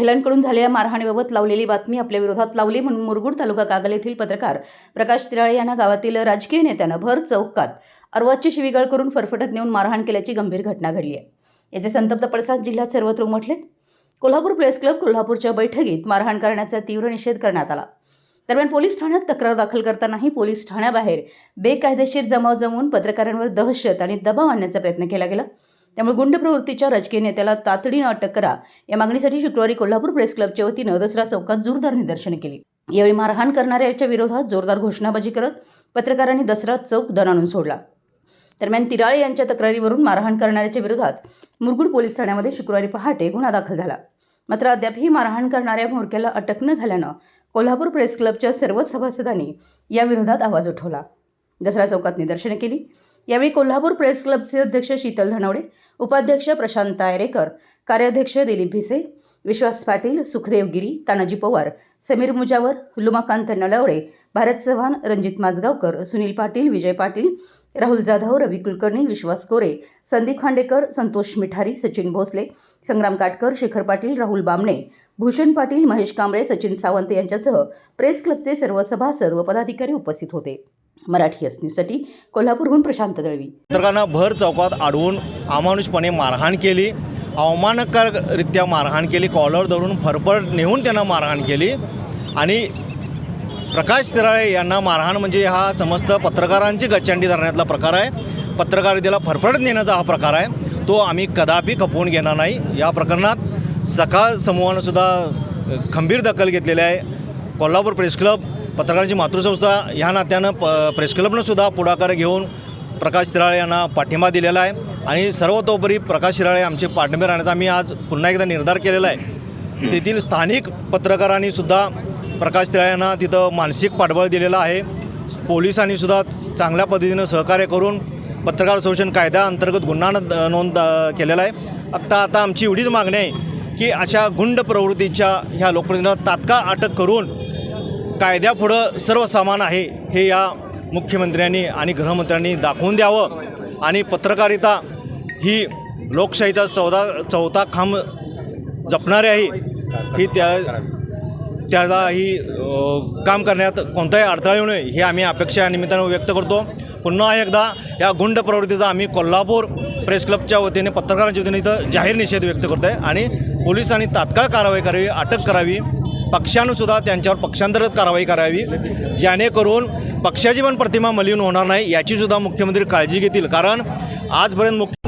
महिलांकडून झालेल्या मारहाणीबाबत लावलेली बातमी आपल्या विरोधात लावली म्हणून मुरगुड तालुका कागल येथील पत्रकार प्रकाश तिराळे यांना गावातील राजकीय नेत्यानं भर चौकात अर्वाची शिवीगाळ करून फरफटत नेऊन मारहाण केल्याची गंभीर घटना घडली आहे. याचे संतप्त पडसाद जिल्ह्यात सर्वत्र उमटलेत. कोल्हापूर प्रेस क्लब कोल्हापूरच्या बैठकीत मारहाण करण्याचा तीव्र निषेध करण्यात आला. दरम्यान पोलीस ठाण्यात तक्रार दाखल करतानाही पोलीस ठाण्याबाहेर बेकायदेशीर जमाव जमवून पत्रकारांवर दहशत आणि दबाव आणण्याचा प्रयत्न केला गेला. त्यामुळे गुंड प्रवृत्तीच्या राजकीय नेत्याला तातडीनं अटक करा. या मागणीसाठी शुक्रवारी कोल्हापूर प्रेस क्लबच्या वतीनं दसरा चौकात जोरदार निदर्शनं केली. यावेळी मारहाण करणाऱ्याच्या विरोधात जोरदार घोषणाबाजी करत पत्रकारांनी दसरा चौक दणाणून सोडला. दरम्यान तिराळे यांच्या तक्रारीवरून मारहाण करणाऱ्याच्या विरोधात मुरगुड पोलीस ठाण्यामध्ये शुक्रवारी पहाटे गुन्हा दाखल झाला. मात्र अद्यापही मारहाण करणाऱ्या म्होरक्याला अटक न झाल्यानं कोल्हापूर प्रेस क्लबच्या सर्वच सभासदांनी या विरोधात आवाज उठवला. दसरा चौकात निदर्शनं केली. यावेळी कोल्हापूर प्रेस क्लबचे अध्यक्ष शीतल धनवडे उपाध्यक्ष प्रशांत तायरेकर कार्याध्यक्ष दिलीप भिसे विश्वास पाटील सुखदेव गिरी तानाजी पवार समीर मुजावर लुमाकांत नलावडे भारत चव्हाण रणजित माजगावकर सुनील पाटील विजय पाटील राहुल जाधव रवी कुलकर्णी विश्वास कोरे संदीप खांडेकर संतोष मिठारी सचिन भोसले संग्राम काटकर शेखर पाटील राहुल बामणे भूषण पाटील महेश कांबळे सचिन सावंत यांच्यासह प्रेस क्लबचे सर्व सभासद व पदाधिकारी उपस्थित होते. मराठी असण्यासाठी कोल्हापूरहून प्रशांत दळवी. पत्रकारांना भर चौकात अडवून अमानुषपणे मारहाण केली. अवमानकाररित्या मारहाण केली. कॉलर धरून फरफट नेऊन त्यांना मारहाण केली. आणि प्रकाश तिराळे यांना मारहाण म्हणजे हा समस्त पत्रकारांची गच्चांडी धरण्यातला प्रकार आहे. पत्रकारितेला फरफटत नेण्याचा हा प्रकार आहे. तो आम्ही कदापि खपवून घेणार नाही. या प्रकरणात सकाळ समूहानं सुद्धा खंबीर दखल घेतलेली आहे. कोल्हापूर प्रेस क्लब पत्रकारांची मातृसंस्था ह्या नात्यानं प प्रेस क्लबनंसुद्धा पुढाकार घेऊन प्रकाश तिराळे यांना पाठिंबा दिलेला आहे. आणि सर्वतोपरी प्रकाश तिराळे आमचे पाठिंबे राहण्याचा आम्ही आज पुन्हा एकदा निर्धार केलेला आहे. तेथील स्थानिक पत्रकारांनीसुद्धा प्रकाश तिराळे यांना तिथं मानसिक पाठबळ दिलेलं आहे. पोलिसांनीसुद्धा चांगल्या पद्धतीनं सहकार्य करून पत्रकार संरक्षण कायद्याअंतर्गत गुन्हा नोंद केलेला आहे. फक्त आता आमची एवढीच मागणी आहे की अशा गुंड प्रवृत्तीच्या ह्या लोकप्रतिनिधींना तात्काळ अटक करून कायद्यापुढं सर्व समान आहे हे या मुख्यमंत्र्यांनी आणि गृहमंत्र्यांनी दाखवून द्यावं. आणि पत्रकारिता ही लोकशाहीचा चौदा चौथा खांब जपणारी आहे. ही त्या त्याला ही काम करण्यात कोणताही अडथळा येऊ नये हे आम्ही अपेक्षा निमित्तानं व्यक्त करतो. पुन्हा एकदा या गुंड प्रवृत्तीचा आम्ही कोल्हापूर प्रेस क्लबच्या वतीने पत्रकारांच्या वतीने इथं जाहीर निषेध व्यक्त करतो आहे आणि पोलिसांनी तात्काळ कारवाई करावी अटक करावी. पक्षानंसुद्धा त्यांच्यावर पक्षांतर्गत कारवाई करावी जेणेकरून पक्षाची पण प्रतिमा मलिन होणार नाही याचीसुद्धा मुख्यमंत्री काळजी घेतील. कारण आजपर्यंत मुख्य